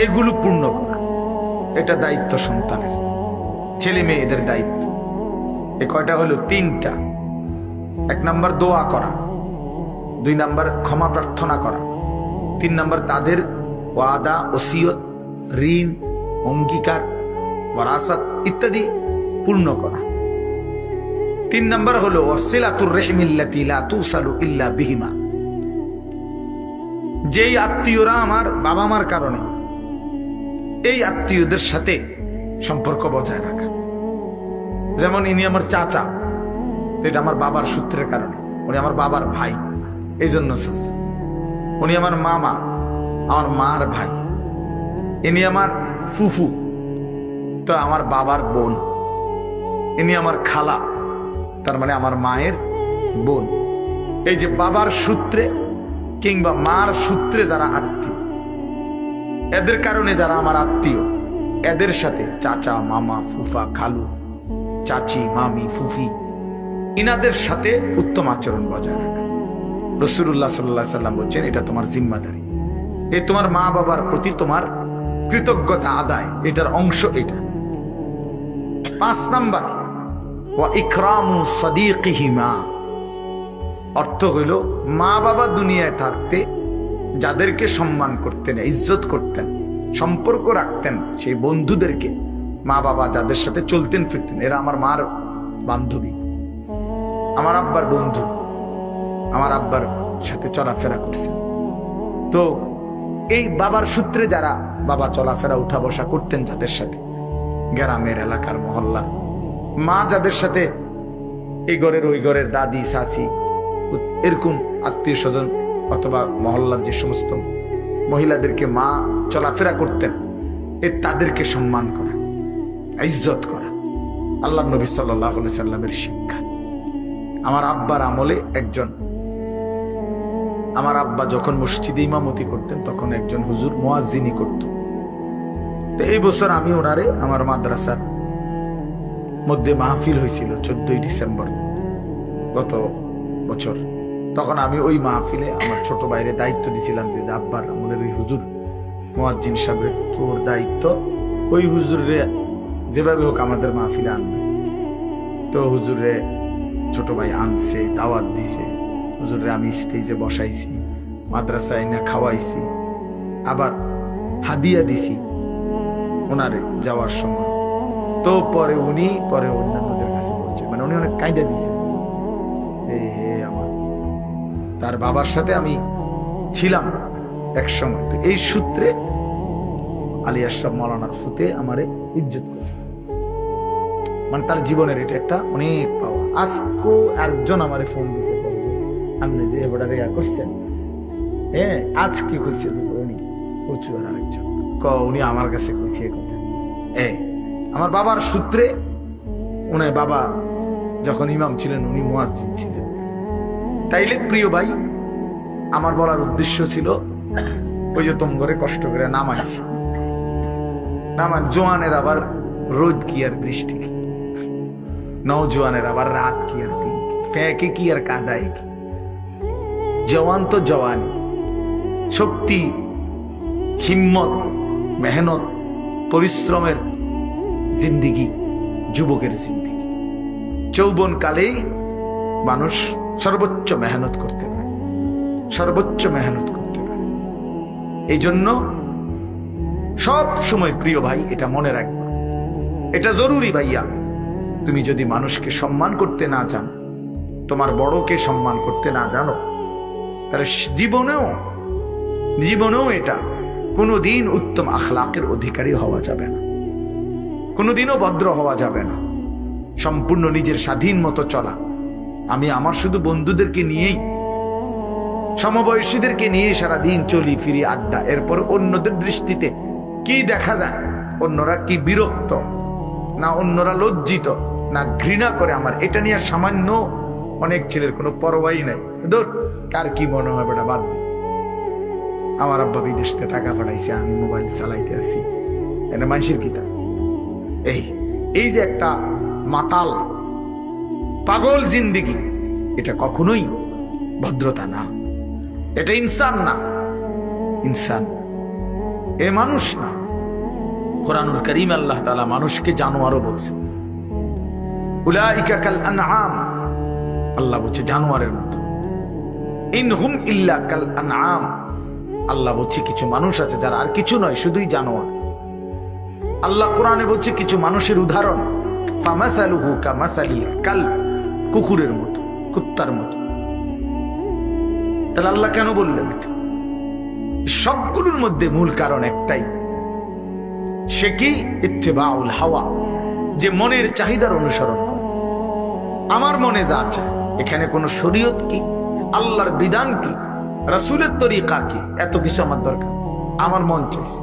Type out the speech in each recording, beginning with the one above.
এগুলো পূর্ণ করা এটা দায়িত্ব সন্তানের। ছেলে মেয়েদের দায়িত্ব। এ কয়টা হলো? তিনটা। এক নম্বর দোয়া করা। দুই নম্বর ক্ষমা প্রার্থনা করা। তিন নম্বর তাদের ওয়াদা, ওসিয়ত, ঋণ, অঙ্গীকার, ওয়ারাসাত ইত্যাদি পূর্ণ করা। তিন নম্বর হলো লা তুসালু ইল্লা বিহিমা। যেই আত্মীয়রা আমার বাবা মার কারণে এই আত্মীয়দের সাথে সম্পর্ক বজায় রাখা। যেমন ইনি আমার চাচা, এটা আমার বাবার সূত্রের কারণে। উনি আমার বাবার ভাই এই জন্য চাচা। উনি আমার মামা, আমার মার ভাই। ইনি আমার ফুফু, তো আমার বাবার বোন। ইনি আমার খালা, তার মানে আমার মায়ের বোন। এই যে বাবার সূত্রে কিংবা মার সূত্রে যারা আত্মীয় এদের কারণে যারা আমার আত্মীয়, এদের সাথে চাচা, মামা, ফুফা, খালু, চাচি, মামি, ফুফি, ইনাদের সাথে উত্তম আচরণ বজায় রাখা। রসুল্লাহ সাল্লাহ সাল্লাম বলছেন, এটা তোমার জিম্মাদারি। এ তোমার মা বাবার প্রতি তোমার কৃতজ্ঞতা আদায়। এটার অংশ এটা। পাঁচ নাম্বার, ওয়া ইকরামু অর্থ হইল মা বাবা দুনিয়ায় থাকতে যাদেরকে সম্মান করতেন, ইজ্জত করতেন, সম্পর্ক রাখতেন, সেই বন্ধুদেরকে মা বাবা যাদের সাথে চলতেন, ফিরতেন। এরা আমার মার বান্ধবী, আমার আব্বার বন্ধু, আমার আব্বার সাথে চলাফেরা করছেন তো এই বাবার সূত্রে যারা বাবা চলাফেরা, উঠা বসা করতেন যাদের সাথে, গ্রামের এলাকার মহল্লা মা যাদের সাথে, এই ঘরের ওই ঘরের দাদি, চাচি, এরকম আত্মীয় স্বজন অথবা মহল্লার যে সমস্ত মহিলাদেরকে মা চলাফেরা করতেন, এ তাদেরকে সম্মান করা, ইজ্জত করা। আল্লাহ নবী সাল্লাহ সাল্লামের শিক্ষা। আমার আব্বার আমলে একজন, আমার আব্বা যখন মসজিদে ইমামতি করতেন, তখন একজন হুজুর মোয়াজিনী করত। তো এই বছর আমি ওনারে আমার মাদ্রাসার মধ্যে মাহফিল হয়েছিল, চোদ্দই ডিসেম্বর, গত বছর। তখন আমি ওই মাহফিলে আমার ছোট বাইরে দায়িত্ব দিছিলাম যে আব্বার আমলের ওই হুজুর, মোয়াজ্জিন সাহেবের তোর দায়িত্ব। ওই হুজুরে যেভাবে হোক আমাদের মাহফিলে আনবে। তো হুজুরে ছোট ভাই আনছে, দাওয়াত দিছে। হুজুরে আমি স্টেজে বসাইছি, মাদ্রাসায় না খাওয়াইছি। আবার হাদিয়া দিছি ওনারে যাওয়ার সময়। তো পরে উনি, পরে অন্যান্যদের কাছে বলছে মানে উনি অনেক কায়দা দিয়েছে তার বাবার সাথে আমি ছিলাম এক সময়। তো এই সূত্রে আলী আশরাফ মৌলানার ফুতে আমারে ইজ্জত করছে। মানে তার জীবনের এটা একটা অনেক পাওয়া। আজকেও একজন আমারে ফোন দিছে আপনি যে এবার ইয়া করছেন হ্যাঁ আজ কি করছে উনি প্রচুর আর আরেকজন। ক উনি আমার কাছে কইছে কথা। এ আমার বাবার সূত্রে উনি বাবা যখন ইমাম ছিলেন, উনি মুয়াজ্জিন ছিলেন। তাইলে প্রিয় ভাই, আমার বলার উদ্দেশ্য ছিল ওই যে তোম করে কষ্ট করে নামাইছি নামার জোয়ানের আবার রোদ কি আর বৃষ্টি কি? নৌজোয়ানের আবার রাত কি আর দিন ফ্যাকে কি আর কাদায় কি? জওয়ান তো জওয়ানি। শক্তি, হিম্মত, মেহনত, পরিশ্রমের জিন্দিগি, যুবকের জিন্দিগি। যৌবন কালেই মানুষ সর্বোচ্চ মেহনত করতে পারে। সর্বোচ্চ মেহনত করতে পারে। এই জন্য সব সময় প্রিয় ভাই, এটা মনে রাখবা। এটা জরুরি ভাইয়া। তুমি যদি মানুষকে সম্মান করতে না জানো তোমার বড়কে সম্মান করতে না জানো, তাহলে জীবনেও জীবনেও এটা কোনোদিন উত্তম আখলাকের অধিকারী হওয়া যাবে না। কোনোদিনও ভদ্র হওয়া যাবে না। সম্পূর্ণ নিজের স্বাধীন মতো চলা। আমি আমার শুধু বন্ধুদেরকে নিয়েই, সমবয়সীদেরকে নিয়ে সারা দিন চলি ফিরি আড্ডা। এরপর অন্যদের দৃষ্টিতে কি দেখা যায়? অন্যরা কি বিরক্ত? না অন্যরা লজ্জিত? না ঘৃণা করে আমার? এটা নিয়ে সামান্য অনেক ছেলের কোনো পরোয়াই নাই। ধর, কার কি মনে হয় বেটা, বাদ আমার আব্বা বিদেশ থেকে টাকা পাঠাইছে, আমি মোবাইল চালাইতে আছি। এটা মানুষের কিতা এই এই যে একটা মাতাল পাগল জিন্দিগি। এটা কখনোই ভদ্রতা না। এটা ইনসান না। ইনসান। এ মানুষ না। কোরআনুল করিম আল্লাহ তালা মানুষকে জানোয়ারও বলছে। উলাইকা কাল আনআম। আল্লাহ বলছে জানোয়ারের মতো। ইনহুম ইল্লা কাল আনআম। আল্লাহ বলছে কিছু মানুষ আছে যারা আর কিছু নয়, শুধুই জানোয়ার। আল্লাহ কোরআনে বলছে কিছু মানুষের উদাহরণ। ফামাসালুহু কামাসালিল কাল কুকুরের মতো, কুত্তার মতো। তাহলে আল্লাহ কেন বললেন সবগুলোর মধ্যে মূল কারণ একটাই। সে কি? ইত্তেবাউল হাওয়া, যে মনের চাহিদার অনুসরণ আমার মনে যা চায় এখানে কোনো শরীয়ত কি? আল্লাহর বিধান কি? রাসূলের তরিকা কি? এত কিছু আমার দরকার। আমার মন চাইছে।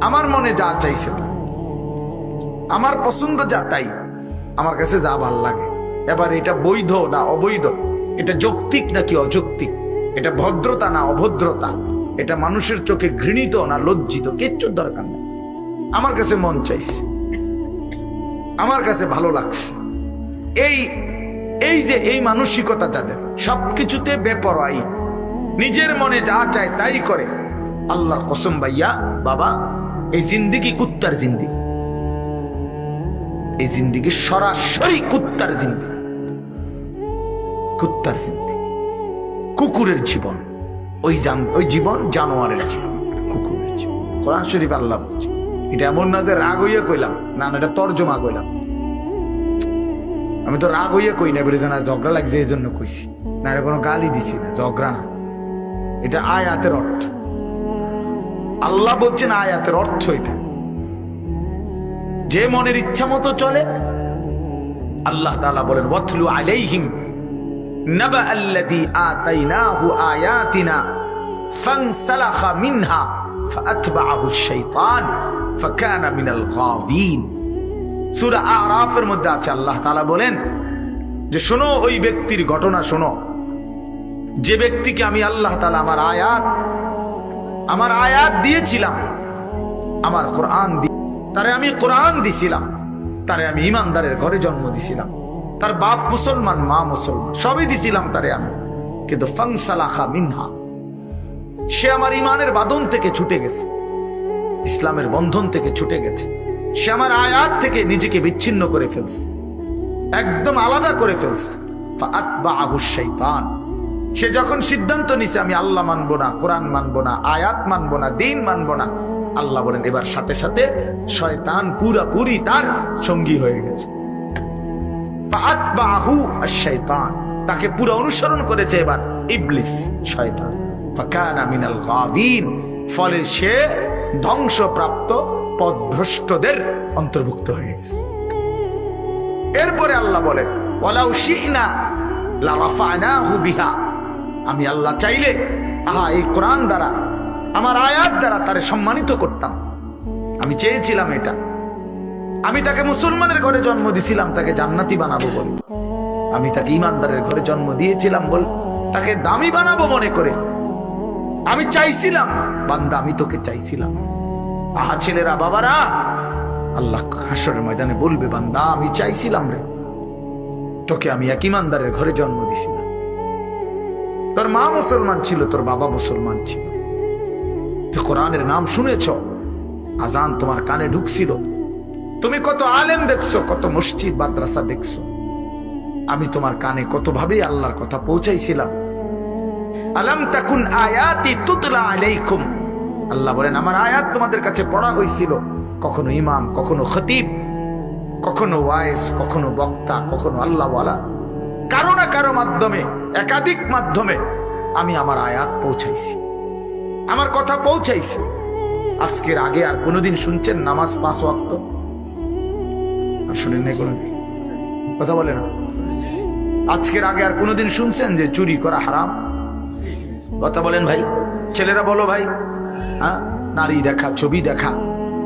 আমার মনে যা চাইছে তা। আমার পছন্দ যা, তাই। আমার কাছে যা ভালো লাগে। এবার এটা বৈধ না অবৈধ? এটা যৌক্তিক নাকি অযৌক্তিক? এটা ভদ্রতা না অভদ্রতা? এটা মানুষের চোখে ঘৃণিত না লজ্জিত? কিচ্ছুর দরকার নেই। আমার কাছে মন চাইছে। আমার কাছে ভালো লাগছে। এই এই যে এই মানসিকতা যাদের, সবকিছুতে বেপরোয়াই। নিজের মনে যা চায় তাই করে। আল্লাহর কসম ভাইয়া, বাবা, এই জিন্দিগি কুত্তার জিন্দিগি। এই জিন্দিগি সরাসরি কুত্তার জিন্দিগি। কুত্তার জিন্দিগি। কুকুরের জীবন। ওই জান, ওই জীবন জানোয়ারের জীবন, কুকুরের জীবন। কোরআন শরীফ আল্লাহ বলছে, এটা এমন না যে রাগ হইয়া কইলাম, না না, এটা তর্জমা কইলাম। আমি তো রাগ হইয়া কই না বলে না ঝগড়া লাগছে এই জন্য কইছি। না, এটা কোনো গালি দিছি না, ঝগড়া না। এটা আয়াতের অর্থ। আল্লাহ বলছেন আয়াতের অর্থ এটা। যে মনের ইচ্ছা মতো চলে, আল্লাহ তাআলা বলেন, ওয়াতলু আলাইহিম নাবা আতাইনাহু আয়াতিনা মিনহা ফাকানা মিনাল আরাফের মধ্যে আছে, আল্লাহ বলেন যে, শোনো ওই ব্যক্তির ঘটনা শোনো। যে ব্যক্তিকে আমি আল্লাহ তাআলা আমার আয়াত আমার আয়াত দিয়েছিলাম, আমার কোরআন তারে আমি কোরআন দিছিলাম, তারে আমি ইমানদারের ঘরে জন্ম দিছিলাম। তার বাপ মুসলমান, মা মুসলমান, সবই দিছিলাম তারে আমি। কিন্তু ফাংসালাখা মিনহা, সে আমার ইমানের বাঁধন থেকে ছুটে গেছে, ইসলামের বন্ধন থেকে ছুটে গেছে। সে আমার আয়াত থেকে নিজেকে বিচ্ছিন্ন করে ফেলছে, একদম আলাদা করে ফেলছে। সে যখন সিদ্ধান্ত নিছে, আমি আল্লাহ মানবো না, কোরআন মানবো না, আয়াত মানবো না, দিন মানবো না আল্লাহ বলেন, এবার সাথে সাথে শয়তান পুরাপুরি তার সঙ্গী হয়ে গেছে। তাকে পুরো অনুসরণ করেছে এবার ইবলিস, শয়তান। ফলে সে ধ্বংসপ্রাপ্ত পদভ্রষ্টদের অন্তর্ভুক্ত হয়ে গেছে। এরপরে আল্লাহ বলেন, ওয়ালাউ শি'না লারাফানাহু বিহা। আমি আল্লাহ চাইলে, আহা, এই কোরআন দ্বারা আমার আয়াত দ্বারা তারে সম্মানিত করতাম। আমি চেয়েছিলাম এটা। আমি তাকে মুসলমানের ঘরে জন্ম দিছিলাম, তাকে জান্নাতি বানাবো বলে। আমি তাকে ইমানদারের ঘরে জন্ম দিয়েছিলাম বল তাকে দামি বানাবো মনে করে। আমি চাইছিলাম, বান্দা, আমি তোকে চাইছিলাম। আহা ছেলেরা, বাবারা, আল্লাহ হাসরের ময়দানে বলবে, বান্দা, আমি চাইছিলাম রে। তোকে আমি এক ইমানদারের ঘরে জন্ম দিছিলাম। তোর মা মুসলমান ছিল, তোর বাবা মুসলমান ছিল। কোরআনের নাম শুনেছ? আজান তোমার কানে ঢুকছিল। তুমি কত আলেম দেখছ, কত মসজিদ, মাদ্রাসা দেখছ। আমি তোমার কানে কত ভাবে আল্লাহর কথা পৌঁছাইছিলাম। আলাম তাকুন আয়াতি তুতলা আলাইকুম। আল্লাহ বলেন, আমার আয়াত তোমাদের কাছে পড়া হয়েছিল কখনো ইমাম, কখনো খতিব, কখনো ওয়াইস, কখনো বক্তা, কখনো আল্লাহওয়ালা। কারও না কারও মাধ্যমে, একাধিক মাধ্যমে আমি আমার আয়াত পৌঁছাইছি। আমার কথা পৌঁছাইছি। আজকের আগে আর কোনোদিন শুনছেন নামাজ পাঁচ ওয়াক্ত? শুনেন নাই কোনোদিন? কথা বলে না। আজকের আগে আর কোনোদিন শুনছেন যে চুরি করা হারাম? কথা বলেন ভাই। ছেলেরা বলো ভাই। হ্যাঁ? নারী দেখা, ছবি দেখা,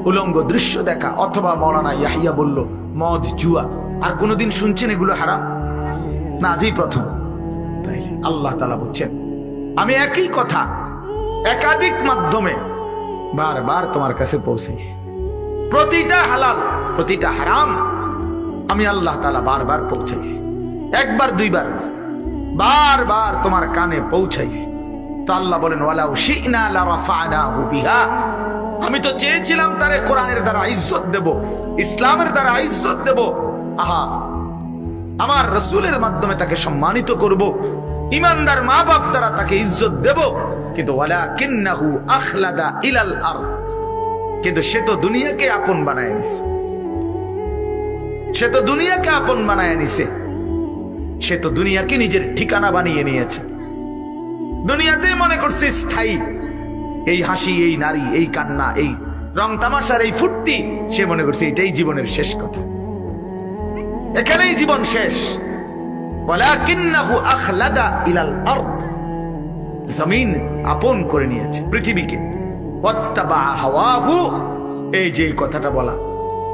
উলঙ্গ দৃশ্য দেখা, অথবা মৌলানা ইয়াহিয়া বলল, মদ, জুয়া। আর কোনোদিন শুনছেন এগুলো হারাম? না, আজই প্রথম। আল্লাহ তালা বলছেন, আমি একই কথা একাধিক মাধ্যমে বারবার তোমার কাছে পৌঁছাইছি প্রতিটা হালাল প্রতিটা হারাম আমি আল্লাহ তালা বারবার পৌঁছাইছি একবার দুইবার না বারবার তোমার কানে পৌঁছাইছি তো আল্লাহ বলেন ওয়ালাউ শি'না বিহা। আমি তো চেয়েছিলাম তারে কোরআনের দ্বারা ইজ্জত দেব ইসলামের দ্বারা ইজ্জত দেব। আহা আমার রসুলের মাধ্যমে তাকে সম্মানিত করব ইমানদার মা বাপ দ্বারা তাকে ইজ্জত দেব। কিন্তু আখলাদা ইলাল আর কিন্তু সে তো দুনিয়াকে আপন বানায় নিছে। সে তো দুনিয়াকে আপন বানায় নিছে। সে তো দুনিয়াকে নিজের ঠিকানা বানিয়ে নিয়েছে। দুনিয়াতে মনে করছে স্থায়ী। এই হাসি, এই নারী, এই কান্না, এই রং তামাশার এই ফুর্তি, সে মনে করছে এটাই জীবনের শেষ কথা। এখানেই জীবন শেষ। ওয়ালাকিন্নাহু আখলাদা ইলাল আরদ। জমিন আপন করে নিয়েছে পৃথিবীকে। এই যে কথাটা বলা।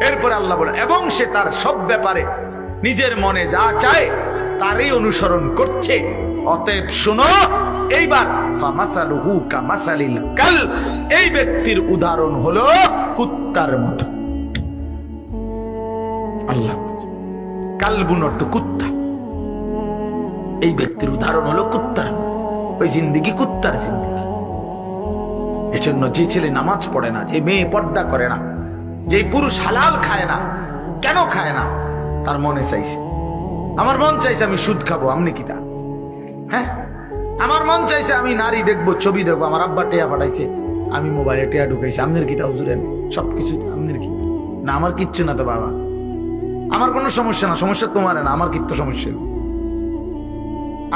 এরপরে আল্লাহ বলে এবং সে তার সব ব্যাপারে নিজের মনে যা চায় তারই অনুসরণ করছে। অতএব শোনো, এইবার কাল, এই ব্যক্তির উদাহরণ হলো কুত্তার মতো। আল্লাহ কালবুন অর্থ কুত্তা। এই ব্যক্তির উদাহরণ হলো কুত্তার মতো। ওই জিন্দিগি, কুত্তার জিন্দিগি। এজন্য যে ছেলে নামাজ পড়ে না, যে মেয়ে পর্দা করে না, যে পুরুষ হালাল খায় না, কেন খায় না, তার মনে চাইছে। আমার মন চাইছে আমি সুদ খাব, আপনি কি তা? হ্যাঁ? আমার মন চাইছে আমি নারী দেখব, ছবি দেখব, আমার আব্বা টেয়া পাঠাইছে, আমি মোবাইলে টেয়া ঢুকাইছি আমনের কি তা হুজুরেন সব কিছু আমনের কি? না, আমার কিচ্ছু না তো বাবা। আমার কোনো সমস্যা না, সমস্যা তোমার না, আমার কিত্ত সমস্যা।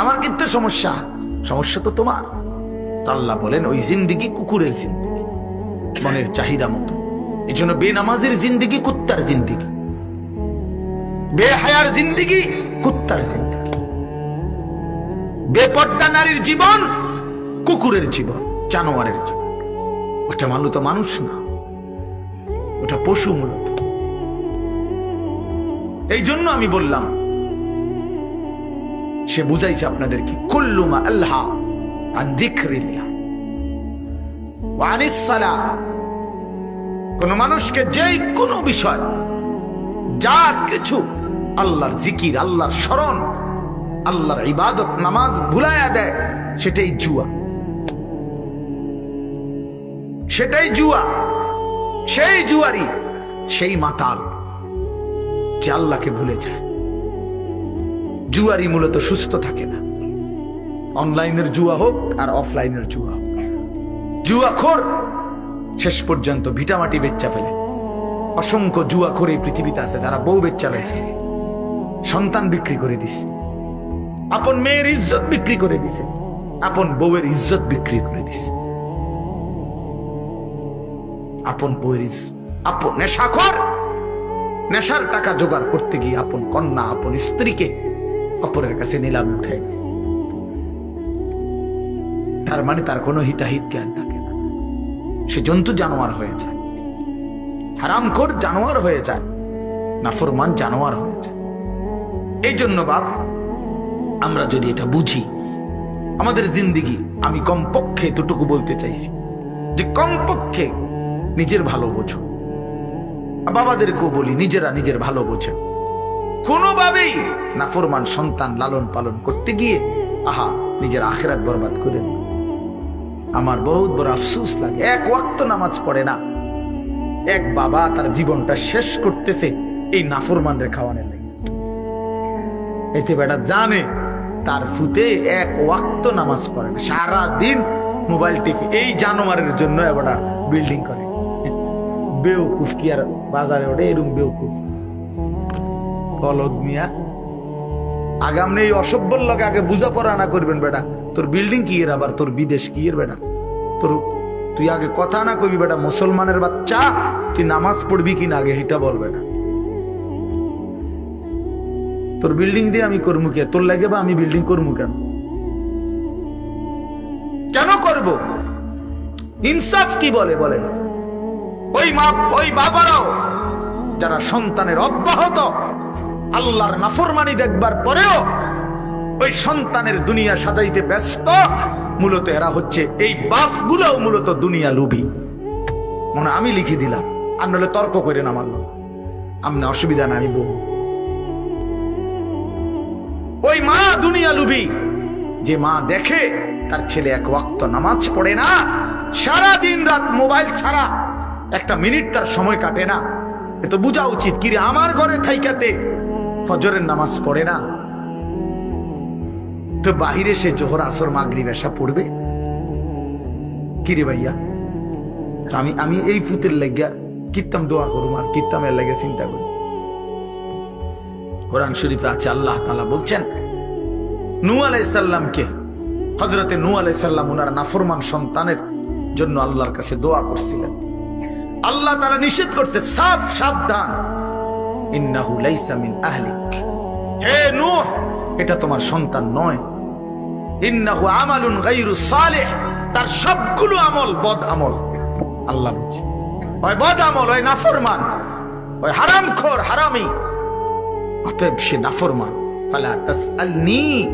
আমার কিত্ত সমস্যা। সমস্যা তো তোমার। তা আল্লাহ বলেন, ওই জিন্দিগি কুকুরের জিন্দিগি, মনের চাহিদা মতো। এই জন্য বেনামাজের জিন্দিগি, কুত্তার জিন্দিগি। বেহায়ার জিন্দিগি, কুত্তার জিন্দিগি। বেপর্দা নারীর জীবন, কুকুরের জীবন, জানোয়ারের জীবন। ওটা মূলত মানুষ না। ওটা পশু মূলত। এই জন্য আমি বললাম সে বুঝাইছে আপনাদেরকে কুল্লুমা আল্লাহ আন কোন মানুষকে যেই কোনো বিষয়, যা কিছু, আল্লাহর জিকির, আল্লাহর স্মরণ, আল্লাহর ইবাদত, নামাজ ভুলাইয়া দেয়, সেটাই জুয়া। সেটাই জুয়া, সেই জুয়ারি সেই মাতাল, যে আল্লাহকে ভুলে যায়। জুয়ারি মূলত সুস্থ থাকে না। অনলাইনের জুয়া হোক আর অফলাইনের জুয়া হোক। জুয়াখোর শেষ পর্যন্ত ভিটামাটি বেচ্চা ফেলে। অসংখ্য জুয়া করে পৃথিবীতে আছে, যারা বউ বেচ্চা রয়েছে সন্তান বিক্রি করে দিছে। আপন মেয়ের ইজ্জত বিক্রি করে দিছে। আপন বউয়ের ইজ্জত বিক্রি করে দিছে। আপন বউয়ের আপন নেশাখর। নেশার টাকা জোগাড় করতে গিয়ে আপন কন্যা, আপন স্ত্রীকে অপরের কাছে নিলামে উঠাই দিছে। তার মানে তার কোনো হিতাহিত জ্ঞান থাকে না। সে জন্তু জানোয়ার হয়ে যায়। হারামখোর জানোয়ার হয়ে যায়। নাফরমান জানোয়ার হয়ে যায়। এই জন্য বাপ, আমরা যদি এটা বুঝি, আমাদের জিন্দিগি আমি কমপক্ষে এতটুকু বলতে চাইছি যে কমপক্ষে নিজের ভালো বোঝো। বাবাদেরকেও বলি, নিজেরা নিজের ভালো বোঝে কোনোভাবেই নাফরমান সন্তান লালন পালন করতে গিয়ে, আহা, নিজের আখেরাত বরবাদ করেন। আমার বহুত বড় আফসুস লাগে, এক ওয়াক্ত নামাজ পড়ে না। এক বাবা তার জীবনটা শেষ করতেছে এই নাফরমানরে খাওয়ানোর লাগে। এতে বেটা জানে, তার ফুতে এক ওয়াক্ত নামাজ পড়ে না। সারা দিন মোবাইল টিপি এই জানোয়ারের জন্য এবারটা বিল্ডিং করে। বেউকুফ কি আর বাজারে ওঠে, এরম বেউকুফ। ফলদ মিয়া। অসভ্যর লগে আগে না করবেন বেটা। তোর বিল্ডিং কি এর আবার? তোর বিদেশ কি এর বেটা? তোর তুই আগে কথা না কবি বেটা, মুসলমানের বাচ্চা, তুই নামাজ পড়বি কি না আগে এটা বল বেটা। তোর বিল্ডিং দিয়ে আমি করব কে? তোর লাগে বা আমি বিল্ডিং করব কেন? কেন করব? ইনসাফ কি বলে বলে ওই মা ওই বাবারাও যারা সন্তানের অব্যাহত আল্লাহর নাফরমানি দেখবার পরেও ওই সন্তানের দুনিয়া সাজাইতে ব্যস্ত। মূলত এরা হচ্ছে এই বাফগুলোও মূলত দুনিয়া লুভি। মনে আমি লিখে দিলাম, আর নাহলে তর্ক করে না মানল আমনে অসুবিধা না আমি ওই মা দুনিয়া লুবি যে মা দেখে তার ছেলে এক ওয়াক্ত নামাজ পড়ে না সারা দিন রাত মোবাইল ছাড়া একটা মিনিট তার সময় কাটে না। এ তো বোঝা উচিত, কিরে আমার ঘরে থাইকাতে ফজরের নামাজ পড়ে না? তো বাহিরে সে জোহর, আসর মাগরি বেশা পড়বে? কিরে ভাইয়া? আমি আমি এই ফুতের লাগিয়া কিত্তাম দোয়া করুম আর কিত্তাম এর লাগে চিন্তা করি। কোরআন শরীফে আছে, আল্লাহ তাআলা বলছেন, নূ আলাইসাল্লামকে হজরতে নু আলাইসাল্লাম ওনার নাফরমান সন্তানের জন্য আল্লাহর কাছে দোয়া করছিলেন। আল্লাহ তারা নিষেধ করছে, সাফ সাবধান। ইন্নাহু লাইসা মিন আহলিক। হে নূহ! এটা তোমার সন্তান নয়। ইন্নাহু আমালুন গায়রু সালেহ। তার সবগুলো আমল বদ আমল। আল্লাহ বলছে হয় বদ আমল হয় নাফরমান হয় হারামখোর হারামি। অতএব সে নাফরমান। ফালা তাসআলনি।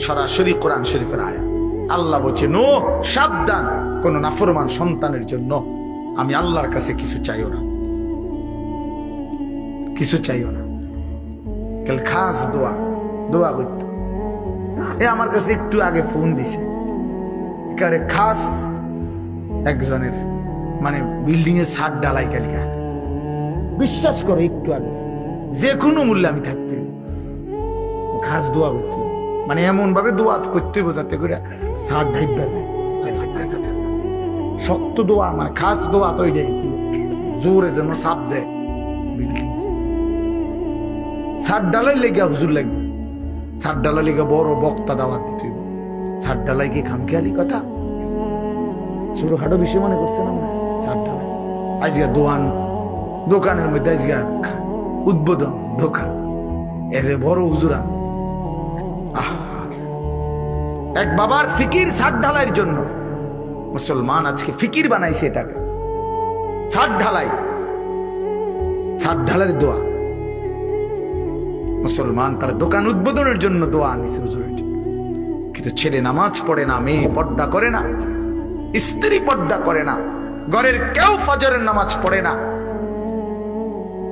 সরাসরি কোরআন শরীফের আয়া আল্লাহ বলছে নো সাবধান। কোন নাফরমান সন্তানের জন্য আমি আল্লাহর কাছে কিছু চাইও না। কিছু চাইও না। কাল খাস দোয়া দোয়া করতো। এ আমার কাছে একটু আগে ফোন দিছে। একারে খাস একজনের মানে বিল্ডিং এ ছাদ ডালাই কালকা। বিশ্বাস করে, একটু আগে। যে কোনো মূল্যে আমি থাকতে খাস দোয়া করতে মানে এমন ভাবে দোয়া করতে যাতে করে ছাদ ঢাইবা যায়। শক্ত দোয়া মানে খাস দোয়া তো জোরে যেন সাপ দেয়। বিল্ডিং ছাদ ডালাই লেগে হুজুর লাগবে। ছাদ ডালা লেগে বড় বক্তা দাওয়াত দিতে হইব। ডালাই কি খামখেয়ালি কথা? ছোটখাটো বিষয় মনে করছে না মনে হয়? ডালাই আজকে দোকান দোকানের মধ্যে আজকে উদ্বোধন, দোকান। এতে বড় হুজুরা। এক বাবার ফিকির ছাদ ঢালাইয়ের জন্য। মুসলমান আজকে ফিকির বানাইছে এটাকে। ছাদ ঢালাই ছাদ ঢালার দোয়া। মুসলমান তার দোকান উদ্বোধনের জন্য দোয়া আনিছে হুজুরের। কিন্তু ছেলে নামাজ পড়ে না, মেয়ে পর্দা করে না, স্ত্রী পর্দা করে না, ঘরের কেউ ফজরের নামাজ পড়ে না।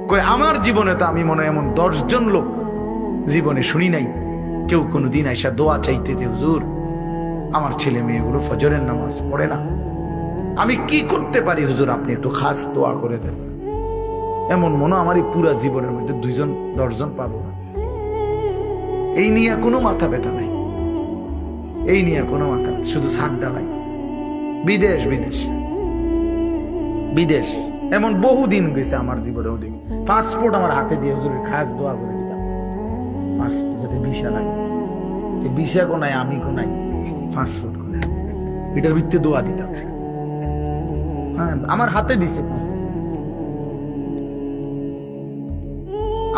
কই আমার জীবনে তো আমি মনে এমন দশজন লোক জীবনে শুনি নাই। কেউ কোনো দিন আইসা দোয়া চাইতে যে, হুজুর, আমার ছেলে মেয়েগুলো ফজরের নামাজ পড়ে না। আমি কি করতে পারি, হুজুর? আপনি একটু খাস দোয়া করে দেন। এমন মনে আমার এই পুরা জীবনের মধ্যে দুইজন, দশজন পাবো না। এই নিয়ে কোনো মাথা ব্যথা নাই। এই নিয়ে কোনো মাথা শুধু ছাড় ডালাই বিদেশ বিদেশ। বিদেশ। এমন বহু দিন গেছে আমার জীবনে ওদিন। পাসপোর্ট আমার হাতে দিয়ে হুজুরের খাস দোয়া করে দিতাম। পাসপোর্ট যাতে ভিসা লাগে। যে ভিসা কোনায় আমি কোনাই পাসপোর্ট কোনায় এটার ভিত্তিতে দোয়া দিতাম। হ্যাঁ আমার হাতে দিছে পাসপোর্ট।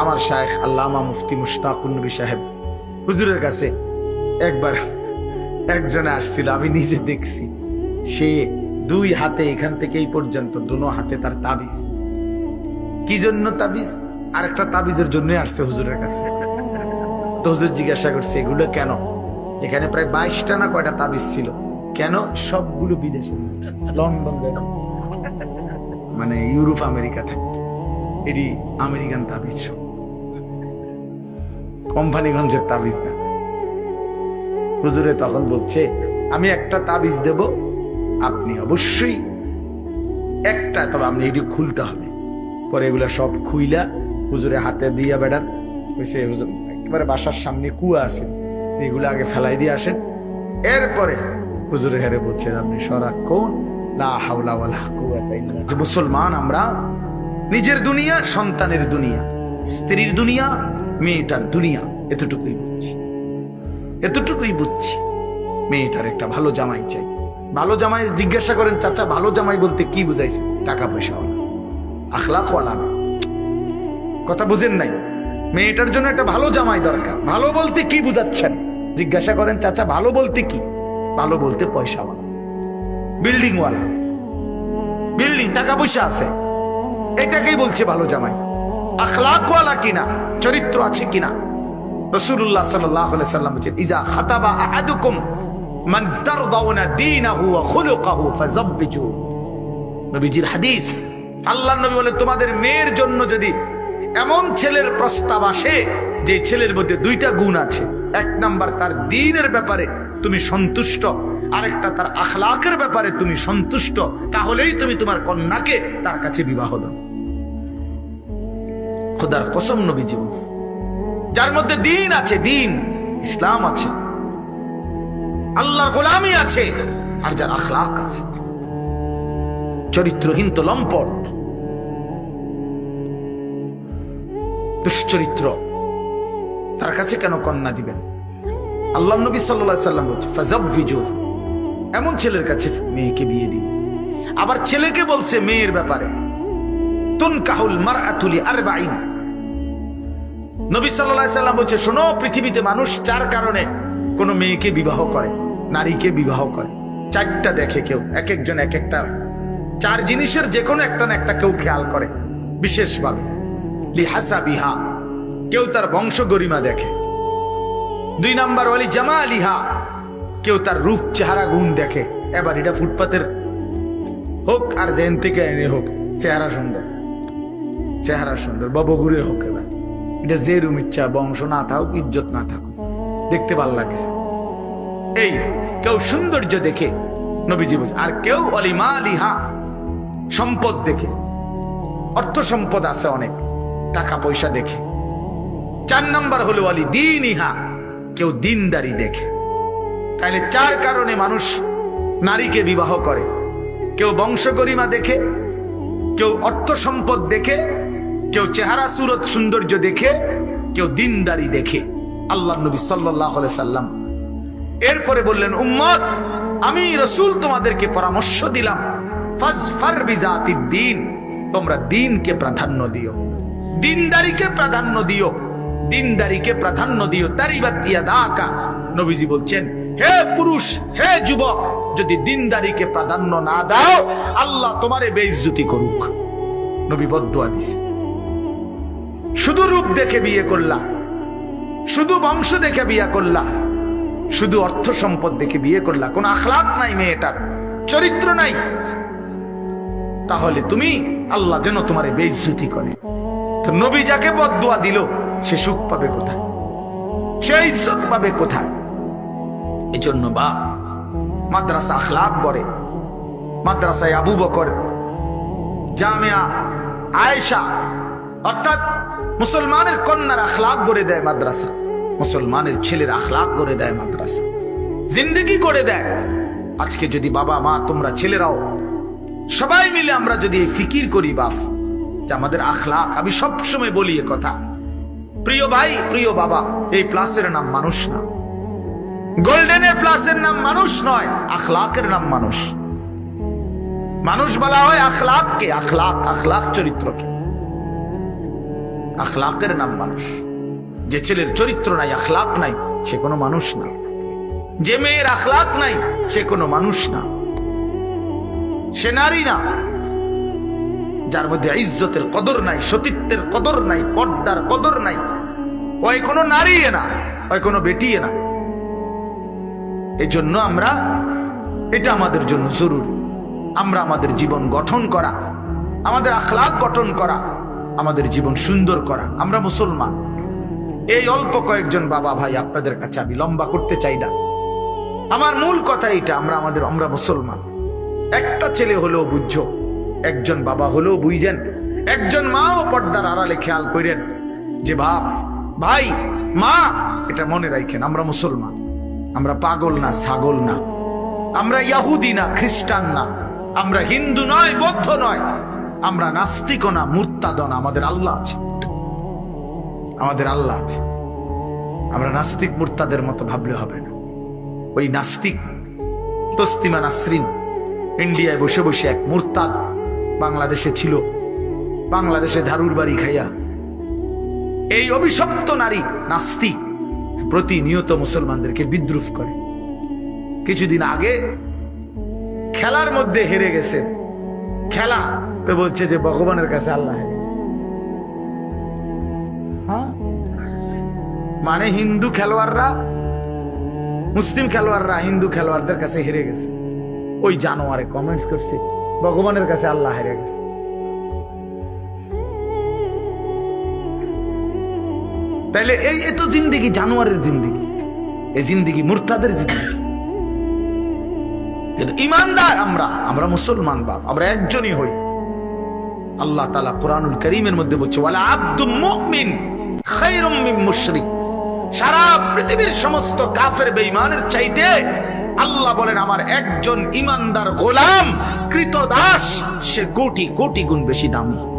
আমার শায়েখ আল্লামা মুফতি মুশতাকুন নবী সাহেব হুজুরের কাছে একবার একজনে আসছিল, আমি নিজে দেখছি। সে দুই হাতে এখান থেকে এই পর্যন্ত দুনো হাতে তার তাবিজ। কি জন্য তাবিজ? আর একটা তাবিজের জন্যই আসছে হুজুরের কাছে। তো হুজুর জিজ্ঞাসা করছে, এগুলো কেন? এখানে প্রায় বাইশটা না কয়টা তাবিজ ছিল? কেন? সবগুলো বিদেশে। লন্ডন মানে ইউরোপ, আমেরিকা থাকতো এটি আমেরিকান তাবিজ সব। কোম্পানিগঞ্জের তাবিজ না। হুজুরে তখন বলছে, আমি একটা তাবিজ দেব, আপনি অবশ্যই একটা তবে আপনি এটি খুলতে হবে। পরে এগুলা সব খুইলা হুজুরে হাতে দিয়া বেড়ার হয়েছে হুজুর, একেবারে বাসার সামনে কুয়া আছে, এগুলো আগে ফেলাই দিয়ে আসেন। এরপরে হুজুরে হেরে বলছে, আপনি বিল্লাহ। যে মুসলমান আমরা, নিজের দুনিয়া, সন্তানের দুনিয়া, স্ত্রীর দুনিয়া মেয়েটার দুনিয়া এতটুকুই বুঝছি। এতটুকুই বুঝছি। মেয়েটার একটা ভালো জামাই চাই। ভালো জামাই জিজ্ঞাসা করেন, চাচা, ভালো জামাই বলতে কি বুঝাইছে? টাকা পয়সা ওলা। আখলাক ওয়ালা না। কথা বুঝেন নাই? মেয়েটার জন্য একটা ভালো জামাই দরকার। ভালো বলতে কি বুঝাচ্ছেন? জিজ্ঞাসা করেন, চাচা, ভালো বলতে কি? ভালো বলতে পয়সাওয়ালা বিল্ডিং ওয়ালা। বিল্ডিং, টাকা পয়সা আছে। এটাকেই বলছে ভালো জামাই। আখলাকওয়ালা কিনা? চরিত্র আছে কিনা? রসুল্লাহ সাল্লাহ সাল্লাম বলছেন, ইজা খাতাবা আহাদুকুম মান তারদাউনা দীনাহু ওয়া খুলুকাহু ফাযাব্বিজু। নবীজির হাদিস। আল্লাহ নবী বলে তোমাদের মেয়ের জন্য যদি এমন ছেলের প্রস্তাব আসে, যে ছেলের মধ্যে দুইটা গুণ আছে। এক নাম্বার, তার দিনের ব্যাপারে তুমি সন্তুষ্ট। আরেকটা, তার আখলাকের ব্যাপারে তুমি সন্তুষ্ট। তাহলেই তুমি তোমার কন্যাকে তার কাছে বিবাহ দাও। খোদার কসম নবীজি বলছে। যার মধ্যে দিন আছে, দিন, ইসলাম আছে, আল্লাহর গোলামি আছে, আর যার আখলাক আছে। চরিত্রহীন তো লম্পট। দুশ্চরিত্র, তার কাছে কেন কন্যা দিবেন? আল্লাহ নবী সাল্লাহ সাল্লাম বলছে ফাজাবিজুর এমন ছেলের কাছে মেয়েকে বিয়ে দিই আবার ছেলেকে বলছে, মেয়ের ব্যাপারে তুন কাহুল মার আতুলি আর বাইন নবী সাল্লাহ সাল্লাম বলছে, শোনো, পৃথিবীতে মানুষ চার কারণে কোনো মেয়েকে বিবাহ করে, নারীকে বিবাহ করে, চারটা দেখে কেউ এক একজন এক একটা চার জিনিসের যে কোনো একটা না একটা কেউ খেয়াল করে, বিশেষভাবে। লিহাসা বিহা কেউ তার বংশ গরিমা দেখে। দুই নাম্বার ওয়ালি জামা আলিহা কেউ তার রূপ, চেহারা, গুণ দেখে। এবার এটা ফুটপাতের হোক আর জেন থেকে এনে হোক, চেহারা সুন্দর। চেহারা সুন্দর বা বগুড়ে হোক এবার। এটা যে রুম ইচ্ছা বংশ না থাকুক, ইজ্জত না থাকুক, দেখতে ভালো লাগছে। এই কেউ সৌন্দর্য দেখে, নবীজি বলছে, আর কেউ অলিমা লিহা, সম্পদ দেখে, অর্থ সম্পদ আছে অনেক, টাকা পয়সা দেখে। চার নাম্বার হলো অলি দিন ইহা, কেউ দিনদারি দেখে। তাহলে চার কারণে মানুষ নারীকে বিবাহ করে। কেউ বংশগরিমা দেখে, কেউ অর্থ সম্পদ দেখে কেউ চেহারা, সুরত, সৌন্দর্য দেখে, কেউ দিনদারি দেখে। আল্লাহ নবী সাল্লাহ সাল্লাম এরপরে বললেন, উম্মত, আমি রসুল তোমাদেরকে পরামর্শ দিলাম দিন, তোমরা দিনকে প্রাধান্য দিও। দিনদারিকে প্রাধান্য দিও, দিনদারিকে প্রাধান্য দিও। তারিবাত ইয়াদাকা নবীজি বলছেন, হে পুরুষ, হে যুবক, যদি দিনদারিকে প্রাধান্য না দাও, আল্লাহ তোমারে বেইজ্জতি করুক। নবী বদুয়া দিছে। শুধু রূপ দেখে বিয়ে করলা শুধু বংশ দেখে বিয়ে করলা শুধু অর্থ সম্পদ দেখে বিয়ে করলা। কোন আখলাক নাই মেয়েটার চরিত্র নাই। তাহলে তুমি আল্লাহ যেন তোমার বেইজ্জতি করে। তো নবী যাকে বদুয়া দিল সে সুখ পাবে কোথায়? সে ইজ্জত পাবে কোথায়? এই জন্য বা মাদ্রাসা আখলাক বলে মাদ্রাসায় আবু বকর জামিয়া আয়েশা অর্থাৎ মুসলমানের কন্যার আখলাক গড়ে দেয় মাদ্রাসা। মুসলমানের ছেলের আখলাক গড়ে দেয় মাদ্রাসা। জিন্দগি গড়ে দেয়। আজকে যদি বাবা, মা, তোমরা ছেলেরাও, সবাই মিলে আমরা যদি ফিকির করি, বাপ, যে আমাদের আখলাক, আমি সবসময় বলি এ কথা। প্রিয় ভাই, প্রিয় বাবা, এই প্লাসের নাম মানুষ না। গোল্ডেন এ প্লাসের নাম মানুষ নয়, আখলাকের নাম মানুষ। মানুষ বলা হয় আখলাককে, আখলাক আখলাক চরিত্রকে। আখলাকের নাম মানুষ। যে ছেলের চরিত্র নাই, আখলাক নাই, সে কোনো মানুষ না। যে মেয়ের আখলাক নাই, সে কোনো মানুষ না। সে নারী না। যার মধ্যে ইজ্জতের কদর নাই, সতীত্বের কদর নাই, পর্দার কদর নাই, ওই কোনো নারী না, ওই কোনো বেটিয়ে না। এই জন্য আমরা, এটা আমাদের জন্য জরুরি। আমরা আমাদের জীবন গঠন করা, আমাদের আখলাক গঠন করা আমাদের জীবন সুন্দর করা। আমরা মুসলমান। এই অল্প কয়েকজন বাবা ভাই আপনাদের কাছে আমি লম্বা করতে চাই না। আমার মূল কথা এটা আমরা আমাদের, আমরা মুসলমান। একটা ছেলে হলেও বুঝছ, একজন বাবা হলেও বুঝছেন একজন মাও পর্দার আড়ালে খেয়াল করেন যে বাপ, ভাই, মা, এটা মনে রাখেন, আমরা মুসলমান। আমরা পাগল না, ছাগল না। আমরা ইয়াহুদি না, খ্রিস্টান না। আমরা হিন্দু নয়, বৌদ্ধ নয়। আমরা নাস্তিক না মুরতাদ না, আমাদের আল্লাহ আছে। আমাদের আল্লাহ আছে। আমরা নাস্তিক মুরতাদের মতো ভাবলে হবে না। ওই নাস্তিক তস্তিমা নাসরিন ইন্ডিয়ায় বসে বসে এক মুরতাদ বাংলাদেশে ছিল। বাংলাদেশে ঝাড়ুর বাড়ি খাইয়া এই অভিশপ্ত নারী নাস্তিক প্রতিনিয়ত মুসলমানদেরকে বিদ্রুপ করে। কিছুদিন আগে খেলার মধ্যে হেরে গেছে। খেলা তো বলছে যে ভগবানের কাছে আল্লাহ হ্যাঁ? মানে হিন্দু খেলোয়াড়রা, মুসলিম খেলোয়াড়রা হিন্দু খেলোয়াড়দের কাছে হেরে গেছে। ওই জানোয়ারে কমেন্টস করছে, ভগবানের কাছে আল্লাহ হেরে গেছে। তাইলে এই এত জিন্দিগি, জানোয়ারের জিন্দিগি। এই জিন্দিগি মুরতাদের জিন্দিগি। কিন্তু ইমানদার আমরা আমরা মুসলমান বাপ, আমরা একজনই হই। আল্লাহ তালা কোরআনুল করিমের মধ্যে বলছে সারা পৃথিবীর সমস্ত কাফের বেঈমানের চাইতে আল্লাহ বলেন, আমার একজন ইমানদার গোলাম, কৃতদাস, সে কোটি কোটি গুণ বেশি দামি।